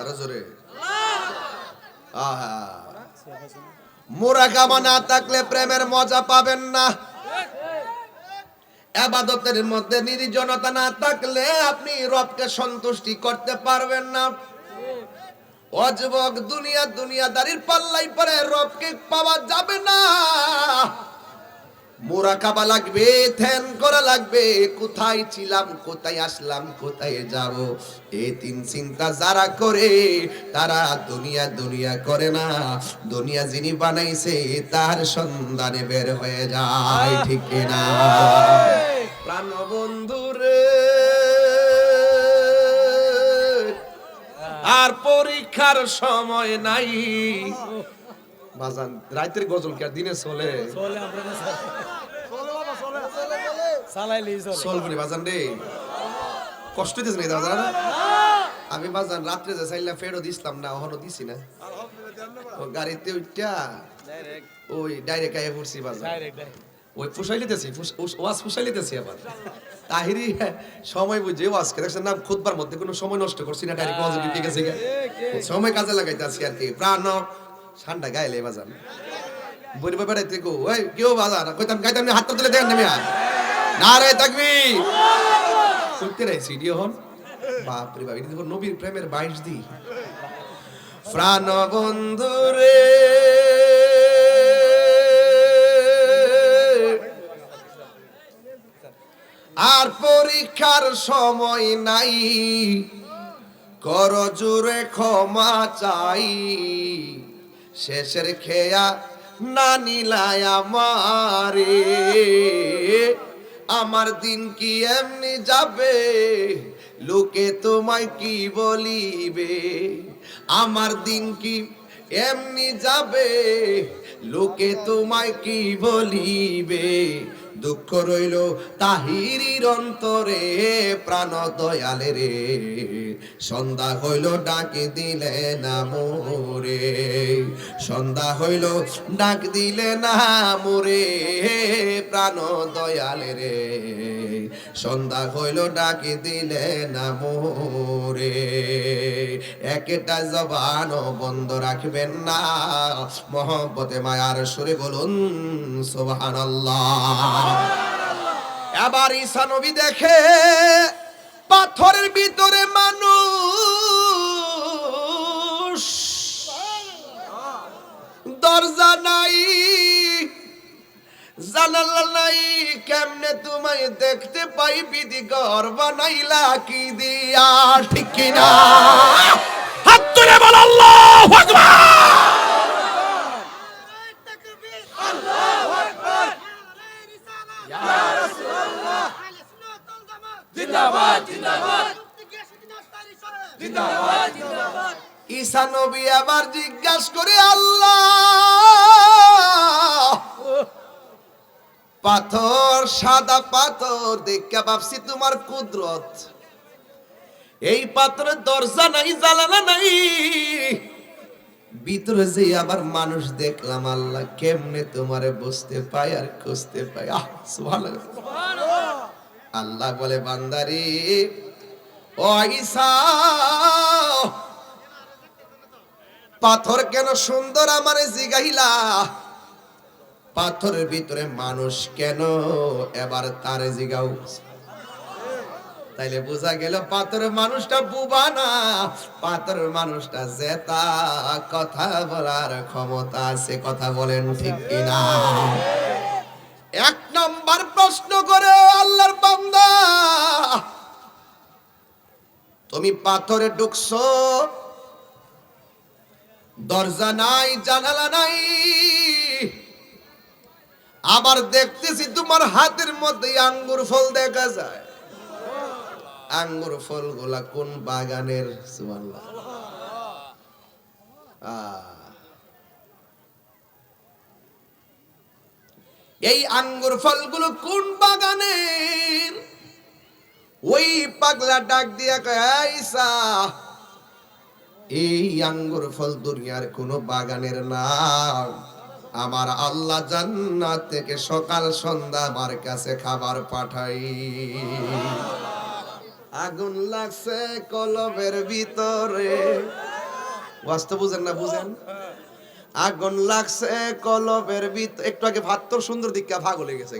আরও জোরে। আহা। মোরাকাবা না থাকলে প্রেমের মজা পাবেন না। আবাদতের মধ্যে নির্জনতা না থাকলে আপনি রবকে সন্তুষ্টি করতে পারবেন না। অযুবক দুনিয়া দুনিয়াদারির পাল্লাই পরে রবকে পাওয়া যাবে না। মোরাকাবা লাগবে, ধ্যান করা লাগবে, কোথায় ছিলাম, কোথায় আসলাম, কোথায় যাব? এই তিন চিন্তা যারা করে, তারা দুনিয়া দুনিয়া করে না। দুনিয়া যিনি বানাইছে, তার সন্ধানে বের হয়ে যায়, ঠিক না? প্রাণ বন্ধুরে আর পরীক্ষার সময় নাই। বাজান রাতের গজল কি আর দিনে চলে? চলে চলবনি বাজান রে। কষ্ট দিস নাই বাজান? আমি বাজান রাত্রে যে চাইলাম ফেরত দিছিলাম না ওখানে দিছি না। ও গাড়িতে উঠটা ওই ডাইরেক্ট আইয়া পড়ছি বাজান। ওই ফুসাই লিতেছি ওয়াজ ফুসাই লিতেছি আবার। তাহিরি সময় বুঝে ওয়াজকে দেখছেন না খুদবার মধ্যে কোনো সময় নষ্ট করছি না ডাইরেক্ট ওয়াজ উঠে গেছে সময় কাজে লাগাইতেছি আর কি। প্রাণ ঠান্ডা গাইলে বাজান। বলি বেড়াইতে গো ওই কেউ বাজার কইতাম, গাইতাম না হাতটা তুলে দেন আর না রে তাকবি করতে রে সিডিও হন। বাপ রে বাপ, এটা দেখো নবীর প্রেমের বাইশ দি প্রাণ বন্ধু রে। আর পরীক্ষার সময় নাই। কর জোরে ক্ষমা চাই। শেষের খেয়া না নিলায় আমারে। আমার দিন কি এমনি যাবে? লোকে তোমায় কি বলিবে? আমার দিন কি এমনি যাবে? লোকে তোমায় কি বলিবে? দুঃখ রইল তাহিরির অন্তরে, প্রাণ দয়ালে রে সন্ধ্যা হইল, ডাক দিলে না মোরে। সন্ধ্যা হইল, ডাক দিলে না মোরে, প্রাণ দয়ালে রে। সন্ধ্যা হইল, ডাক দিলে না মোরে। একটা জবান বন্ধ রাখবেন না। মহব্বতে, মায়ার সুরে বলুন, সুবহানাল্লাহ। এবার ঈসা নবী দেখে, পাথরের ভিতরে মানুষ তোমায় দেখতে পাই বিধি ঘর বানাইলা কি দিয়া? ঠিক কিনা? হাত তুলে বল আল্লাহু আকবার ঈসা নবী আবার জিজ্ঞাসা করে আল্লাহ! পাথর, সাদা পাথর, দেখা ভাবছি তোমার কুদরত। এই পাথরের দরজা নাই জ্বালানা নাই। ভিতরে যে আবার মানুষ দেখলাম, আল্লাহ কেমনে তোমারে বসতে পাই আর খুঁজতে পাই আল্লাহ বলে, বান্দারি, ও ঈসা, পাথর কেন সুন্দর আমারে জিগাইলা? পাথরের ভিতরে মানুষ কেন? এবার তারে জিগাও। তাইলে বোঝা গেল পাথরের মানুষটা বুবা না, পাথরের মানুষটা জেতা। কথা বলার ক্ষমতা আছে, কথা বলেন ঠিক কিনা? এক নম্বর প্রশ্ন করে আল্লাহর বান্দা, তুমি পাথরে ঢুকছো, দরজা নাই, জানালা নাই। আবার দেখতেছি তোমার হাতের মধ্যে আঙ্গুর ফল দেখা যায়। আঙ্গুর ফলগুলা কোন বাগানের? এই আঙ্গুর ফলগুলো কোন বাগানের? ওই পাগলা ডাক দিয়া কয় আইসা এই আঙ্গুর ফল দুনিয়ার কোন বাগানের না আমার আল্লাহ জান্নাত থেকে সকাল সন্ধ্যা আমার কাছে খাবার পাঠাই। আগুন লাগছে কলবের ভিতরে। বাস্তব বুঝেন না, বুঝেন? আগুন লাগছে কলবের ভিতর একটু আগে ভাত সুন্দর দিকটা ভাগ হয়ে গেছে